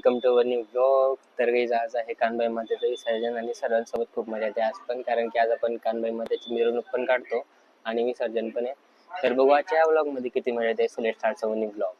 Welcome to our new blog तर काही आज आहे कानबाई मातेचं विसर्जन आणि सर्वांसोबत खूप मजा येते आज पण कारण की आज आपण कानबाई मातेची मिरवणूक पण काढतो आणि विसर्जन पण आहे. तर बघू आजच्या ब्लॉग किती मजा येते. सुलेट स्टार्ट न्यू ब्लॉग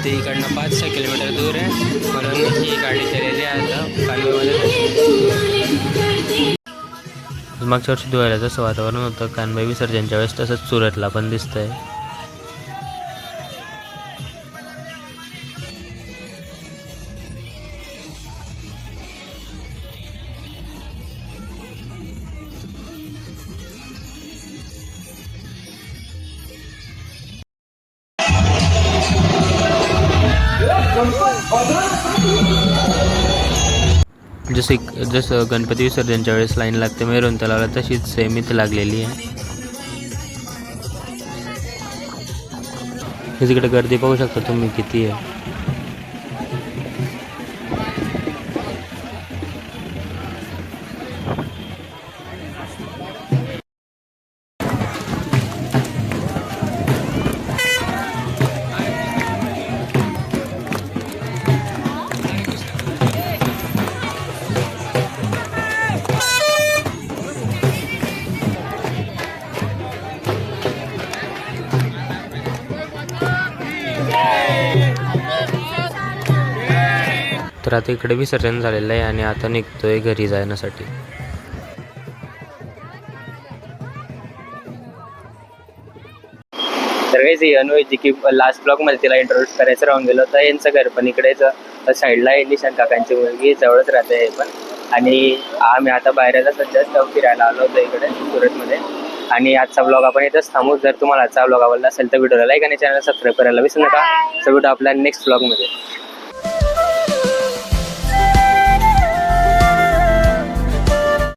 इथे इकडनं पाच सहा किलोमीटर दूर आहे. म्हणून ही गाडी केलेली आहे आता. मागच्या वर्षी धुवायला जसं वातावरण होतं कानबाई विसर्जनच्या वेळेस तसंच सुरतला पण दिसतंय. जसे जसं गणपती विसर्जनच्या वेळेस लाईन लागते मेरून तलावाला तशीच सेम इथे लागलेली आहे. तिकडे गर्दी पाहू शकता तुम्ही किती आहे. तर आता इकडे विसर्जन झालेलं आहे आणि आता निघतोय घरी जाण्यासाठी. तर काही अनु अनुयाची की लास्ट ब्लॉगमध्ये तिला इंट्रोड्यूस करायचं राहून गेलो तर यांचं घर पण इकडेच साईडला आहे निशांत काकांची मुलगी जवळच राहते हे पण. आणि आम्ही आता बाहेरचा सध्या फिरायला आलो होतो इकडे सुरतमध्ये. आणि आजचा ब्लॉग आपण इथंच थांबू. जर तुम्हाला आजचा ब्लॉग आवडला असेल तर व्हिडिओला लाईक आणि चॅनल सबस्क्राईब करायला विसरू नका. तर भेटू आपल्या नेक्स्ट ब्लॉगमध्ये